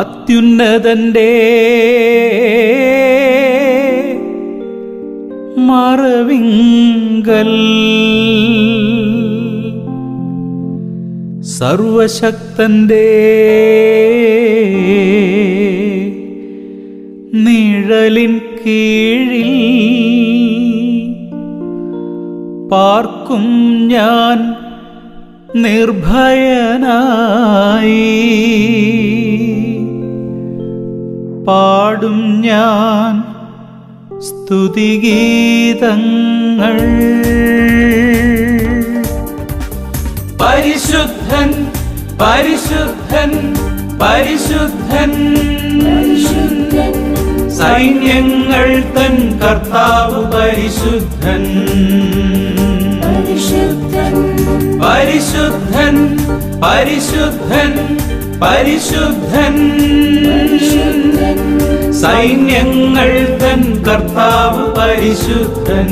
അത്യുന്നതന്റെ മറവിങ്കൽ സർവശക്തന്റെ നിഴലിൻ കീഴിൽ പാർക്കും ഞാൻ നിർഭയനായി. പാടും ഞാൻ സ്തുതിഗീതങ്ങൾ പരിശുദ്ധൻ പരിശുദ്ധൻ പരിശുദ്ധൻ. സൈന്യങ്ങൾ തൻ കർത്താവ് പരിശുദ്ധൻ. പരിശുദ്ധൻ. പരിശുദ്ധൻ പരിശുദ്ധൻ. സൈന്യങ്ങൾ തൻ കർത്താവ് പരിശുദ്ധൻ.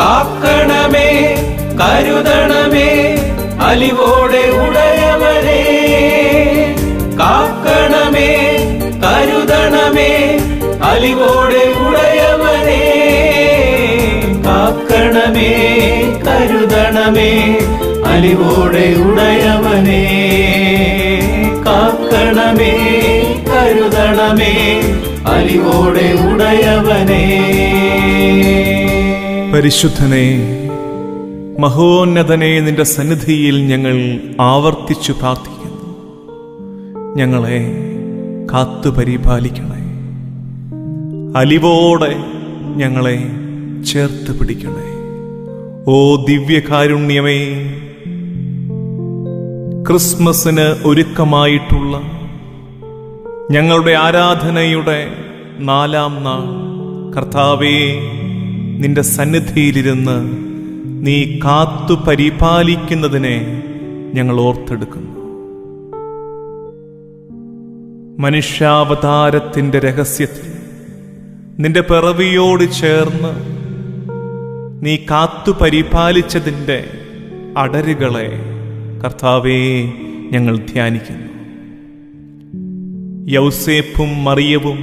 കാക്കണമേ കരുതണമേ അലിവോടെ ഉടയവരെ കാക്കണമേ കരുതണമേ അലിവോടെ ഉടയവരെ കാക്കണമേ കരുതണമേ അലിവോടെ ഉടയവനെ കാക്കണമേ കരുതണമേ അലിവോടെ ഉടയവനെ. പരിശുദ്ധനെ മഹോന്നതനെ നിന്റെ സന്നിധിയിൽ ഞങ്ങൾ ആവർത്തിച്ചു പ്രാർത്ഥിക്കുന്നു. ഞങ്ങളെ കാത്തു പരിപാലിക്കണേ അലിവോടെ ഞങ്ങളെ ചേർത്ത് പിടിക്കണേ ഓ ദിവ്യകാരുണ്യമേ ക്രിസ്മസിന് ഒരുക്കമായിട്ടുള്ള ഞങ്ങളുടെ ആരാധനയുടെ നാലാം നാൾ. കർത്താവേ നിന്റെ സന്നിധിയിലിരുന്ന് നീ കാത്തു പരിപാലിക്കുന്നതിനെ ഞങ്ങൾ ഓർത്തെടുക്കുന്നു. മനുഷ്യാവതാരത്തിന്റെ രഹസ്യത്തിൽ നിന്റെ പിറവിയോട് ചേർന്ന് നീ കാത്തു പരിപാലിച്ചതിന്റെ അടരുകളെ കർത്താവേ ഞങ്ങൾ ധ്യാനിക്കുന്നു. യൗസേഫും മറിയവും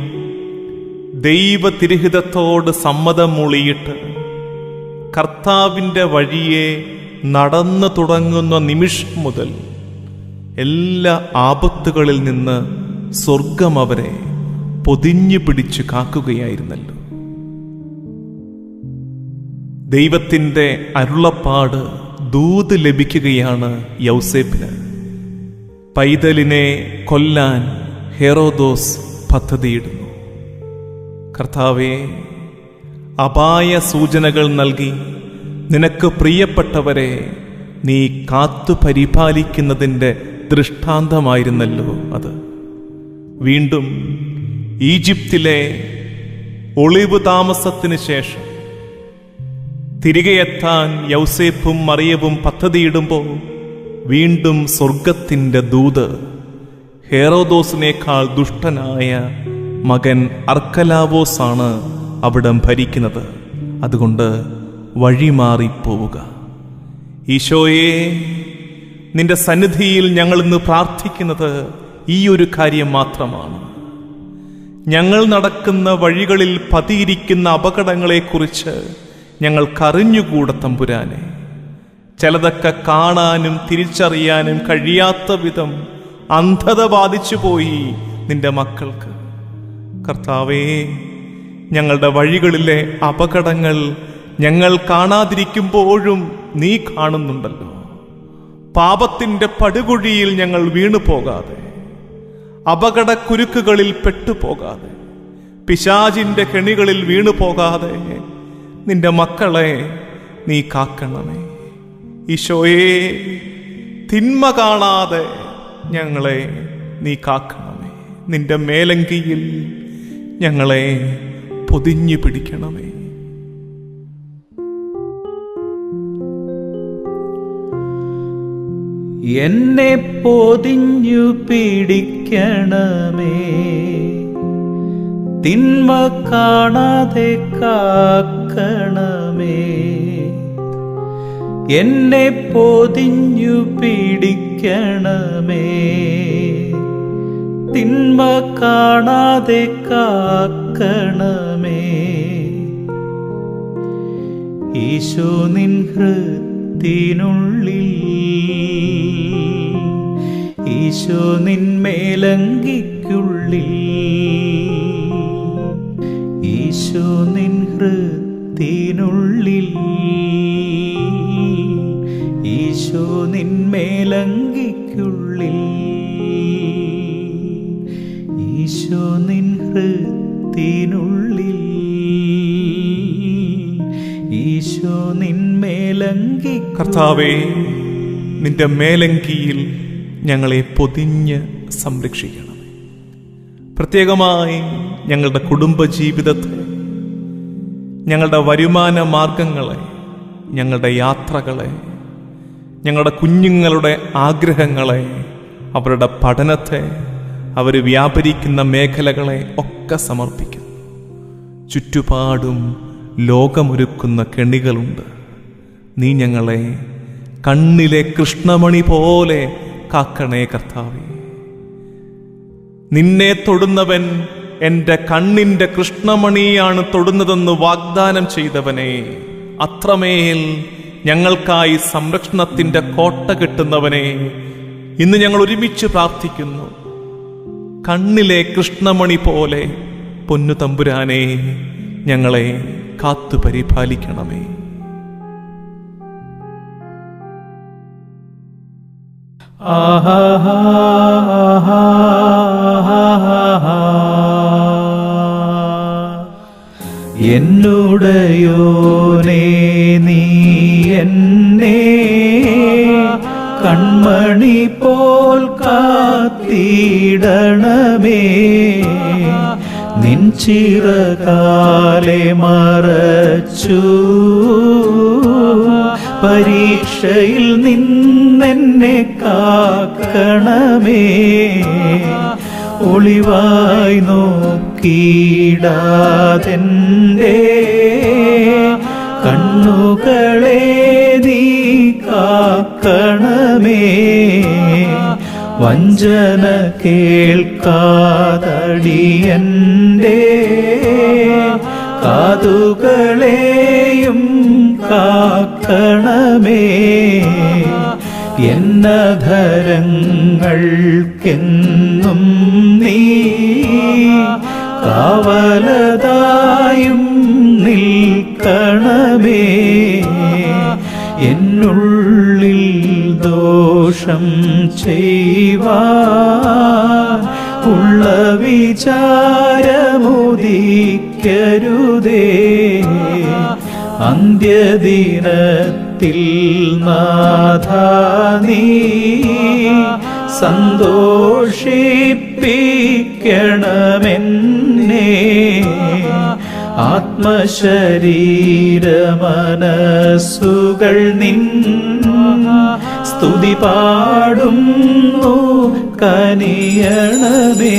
ദൈവ തിരുഹിതത്തോട് സമ്മതം മൂളിയിട്ട് കർത്താവിന്റെ വഴിയെ നടന്നു തുടങ്ങുന്ന നിമിഷം മുതൽ എല്ലാ ആപത്തുകളിൽ നിന്ന് സ്വർഗം അവരെ പൊതിഞ്ഞു പിടിച്ചു കാക്കുകയായിരുന്നല്ലോ. ദൈവത്തിന്റെ അരുളപ്പാട് ദൂത് ലഭിക്കുകയാണ് യൗസേപ്പിന്. പൈതലിനെ കൊല്ലാൻ ഹെറോദോസ് പദ്ധതിയിടുന്നു. കർത്താവെ അപായ സൂചനകൾ നൽകി നിനക്ക് പ്രിയപ്പെട്ടവരെ നീ കാത്തു പരിപാലിക്കുന്നതിന്റെ ദൃഷ്ടാന്തമായിരുന്നല്ലോ അത്. വീണ്ടും ഈജിപ്തിലെ ഒളിവ് താമസത്തിന് ശേഷം തിരികെ എത്താൻ യൗസേപ്പും മറിയവും പദ്ധതിയിടുമ്പോൾ വീണ്ടും സ്വർഗത്തിന്റെ ദൂത് ഹേറോദോസിനേക്കാൾ ദുഷ്ടനായ മകൻ അർക്കലാവോസാണ് അവിടം ഭരിക്കുന്നത്. അതുകൊണ്ട് വഴിമാറിപ്പോവുക. ഈശോയെ നിന്റെ സന്നിധിയിൽ ഞങ്ങൾ ഇന്ന് പ്രാർത്ഥിക്കുന്നത് ഈ ഒരു കാര്യം മാത്രമാണ്. ഞങ്ങൾ നടക്കുന്ന വഴികളിൽ പതിയിരിക്കുന്ന അപകടങ്ങളെക്കുറിച്ച് ഞങ്ങൾക്കറിഞ്ഞുകൂട തമ്പുരാനെ. ചിലതൊക്കെ കാണാനും തിരിച്ചറിയാനും കഴിയാത്ത വിധം അന്ധത ബാധിച്ചു പോയി നിന്റെ മക്കൾക്ക്. കർത്താവേ ഞങ്ങളുടെ വഴികളിലെ അപകടങ്ങൾ ഞങ്ങൾ കാണാതിരിക്കുമ്പോഴും നീ കാണുന്നുണ്ടല്ലോ. പാപത്തിന്റെ പടുകുഴിയിൽ ഞങ്ങൾ വീണു പോകാതെ അപകട കുരുക്കുകളിൽ പെട്ടുപോകാതെ പിശാചിന്റെ കെണികളിൽ വീണു പോകാതെ നിന്റെ മക്കളെ നീ കാക്കണമേ. ഈശോയെ തിന്മ കാണാതെ ഞങ്ങളെ നീ കാക്കണമേ. നിന്റെ മേലങ്കിയിൽ ഞങ്ങളെ പൊതിഞ്ഞു പിടിക്കണമേ. എന്നെ പൊതിഞ്ഞു പിടിക്കണമേ. തിന്മ കാണാതെ കാക്കണമേ എന്നെ പൊതിഞ്ഞു പിടിക്കണമേ. തിന്മ കാണാതെ കാക്കണമേ. ഈശോ നിൻ ഹൃത്തിനുള്ളിൽ. ഈശോ നിൻ മേലങ്കിക്കുള്ളിൽ. ഈശോ നിൻ ഹൃത്തിനുള്ളിൽ ഈശോ നിന്മേലങ്കിക്കുള്ളിൽ. ഈശോ നിൻ ഹൃത്തിനുള്ളിൽ. ഈശോ നിന്മേലങ്കി. കർത്താവേ നിന്റെ മേലങ്കിയിൽ ഞങ്ങളെ പൊതിഞ്ഞ് സംരക്ഷിക്കണം പ്രത്യേകമായി ഞങ്ങളുടെ കുടുംബ കുടുംബജീവിതത്തെ ഞങ്ങളുടെ വരുമാന മാർഗങ്ങളെ ഞങ്ങളുടെ യാത്രകളെ ഞങ്ങളുടെ കുഞ്ഞുങ്ങളുടെ ആഗ്രഹങ്ങളെ അവരുടെ പഠനത്തെ അവർ വ്യാപരിക്കുന്ന മേഖലകളെ ഒക്കെ സമർപ്പിക്കുന്നു. ചുറ്റുപാടും ലോകമൊരുക്കുന്ന കെണികളുണ്ട്. നീ ഞങ്ങളെ കണ്ണിലെ കൃഷ്ണമണി പോലെ കാക്കണേ കർത്താവേ. നിന്നെ തൊടുന്നവൻ എന്റെ കണ്ണിന്റെ കൃഷ്ണമണിയാണ് തൊടുന്നതെന്ന് വാഗ്ദാനം ചെയ്തവനെ. അത്രമേൽ ഞങ്ങൾക്കായി സംരക്ഷണത്തിന്റെ കോട്ട കെട്ടുന്നവനെ ഇന്ന് ഞങ്ങൾ ഒരുമിച്ച് പ്രാർത്ഥിക്കുന്നു. കണ്ണിലെ കൃഷ്ണമണി പോലെ പൊന്നു തമ്പുരാനെ ഞങ്ങളെ കാത്തു പരിപാലിക്കണമേ. ആഹാ ആഹാ ആഹാ ആഹാ. എന്നുടയോനേ നീ എന്നെ കൺമണി പോൽ കാത്തിടണമേ നിൻ ചിറകാലെ മറച്ചു പരീക്ഷയിൽ നിന്നെന്നെ കാക്കണമേ ഒളിവായി നോക്കിയിടാതെന്റെ കണ്ണുകളെ നീ കാക്കണമേ. വഞ്ചന കേൾക്കാതടിയന്റെ കാതുകളെയും കാക്കണമേ. എന്നധരങ്ങൾക്കെന്നും നീ കാവലതായും നിൽക്കണമേ. എന്നുള്ളിൽ ദോഷം ചെയ്വാ. ഉള്ള വിചാരമുദിക്കരുതേ. അന്ത്യദിനത്തിൽ നാഥ നീ ആത്മശരീരമനസ്സുകൾ നിൻ സ്തുതി പാടുന്നു കനിയണമേ.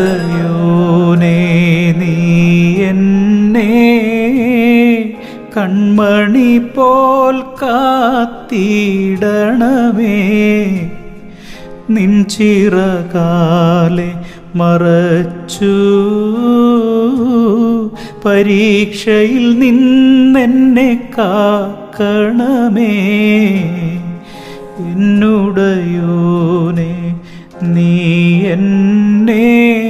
എന്നുടയോനേ നീ എന്നെ കൺമണി പോൽ കാത്തിടണമേ. നിൻ ചിറകാലെ മറച്ചു. പരീക്ഷയിൽ നിന്നെന്നെ കാക്കണമേ. എന്നുടയോനെ നീ എന്നെ.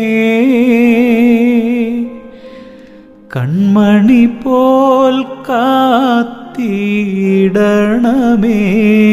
കൺമണി പോൽ കാത്തിടണമേ.